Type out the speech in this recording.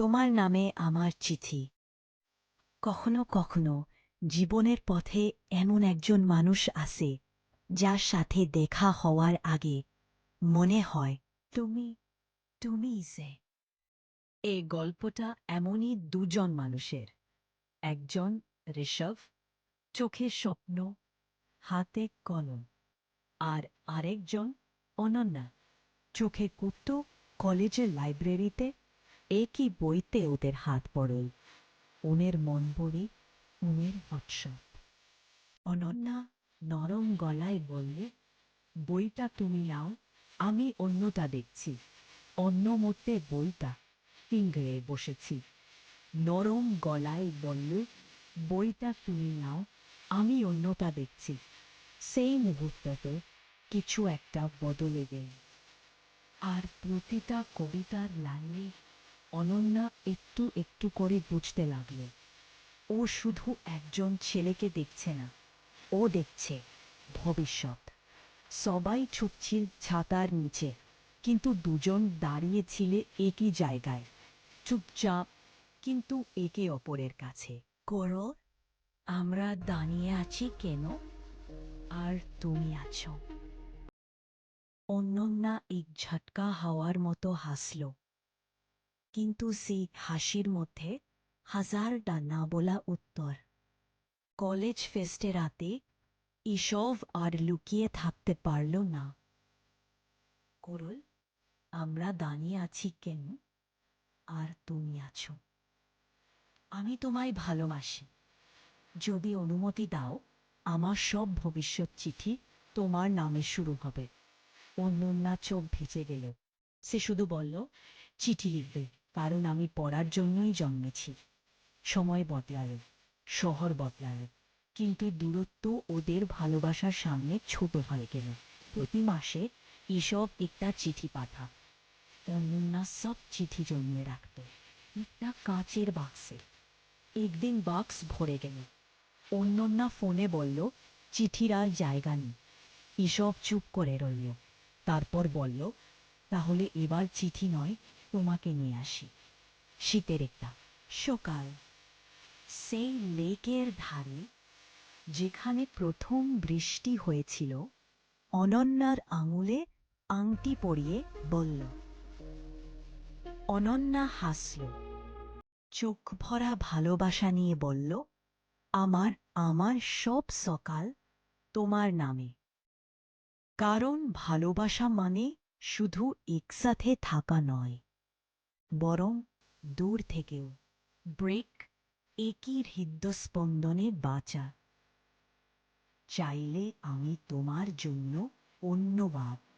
তোমার নামে আমার চিঠি। কখনো কখনো জীবনের পথে এমন একজন মানুষ আসে, যার সাথে দেখা হওয়ার আগে মনে হয়, তুমি তুমি সে? এই গল্পটা এমনই দুজন মানুষের। একজন ঋষভ চোখে স্বপ্ন, হাতে কলম। আর আরেকজন অনন্যা চোখে কুপ্ত কলেজের লাইব্রেরিতে একই বইতে ওদের হাত পড়ল। ওনের মন পড়ি উনের হোয়াটসঅ্যাপ অনন্যা নরম গলায় বললে, বইটা তুমি নাও, আমি অন্যটা দেখছি। অন্য মধ্যে বইটা ফিঙ্গরে বসেছি। নরম গলায় বলল, বইটা তুমি নাও, আমি অন্যটা দেখছি। সেই মুহূর্ততে কিছু একটা বদলে গেল। আর প্রতিটা কবিতার লাইনে অনন্যা একটু একটু করে বুঝতে লাগল। ও শুধু একজন ছেলেকে দেখছে না, ও দেখছে ভবিষ্যৎ। সবাই ছুটছিল ছাতার নিচে, কিন্তু দুজন দাঁড়িয়েছিলে একই জায়গায়, চুপচাপ, কিন্তু একে অপরের কাছে। করো আমরা দাঁড়িয়ে আছি কেন? আর তুমি আছো? অন্যন্যা এক ঝটকা হাওয়ার মতো হাসল। কিন্তু সেই হাসির মধ্যে হাজারটা না বলা উত্তর। কলেজ ফেস্টে রাতে ইসব আর লুকিয়ে থাকতে পারল না। করল, আমরা দাঁড়িয়ে আছি কেন? আর তুমি আছো? আমি তোমায় ভালোবাসি। যদি অনুমতি দাও, আমার সব ভবিষ্যৎ চিঠি তোমার নামে শুরু হবে। অন্যন্যা চোখ ভিজে গেল। সে শুধু বলল, চিঠি লিখবে। কারণ আমি পড়ার জন্যই জন্মেছি। সময় বদলালো, শহর বদলালো, কিন্তু দূরত্ব ওদের ভালোবাসার সামনে ছোট হয়ে গেল। প্রতি মাসে এসব একটা চিঠি পাঠা অন্যন্যা সব চিঠি জমিয়ে রাখত। একটা কাঁচের বাক্সে, একদিন বাক্স ভরে গেল। অন্যন্যা ফোনে বলল, চিঠির আর জায়গা নেই। এসব চুপ করে রইল। তারপর বলল, তাহলে এবার চিঠি নয় তোমাকে নিয়ে আসি। শীতের একটা সকাল। সেই লেকের ধারে যেখানে প্রথম বৃষ্টি হয়েছিল, অনন্যার আঙুলে আংটি পরিয়ে বলল, অনন্যা হাসল, চোখ ভরা ভালোবাসা নিয়ে বলল, আমার আমার সব সকাল তোমার নামে। কারণ ভালোবাসা মানে শুধু একসাথে থাকা নয়। বরং দূর থেকেও। ব্রেক একই হৃদস্পন্দনে বাঁচা। চাইলে আমি তোমার জন্য অন্য বাপ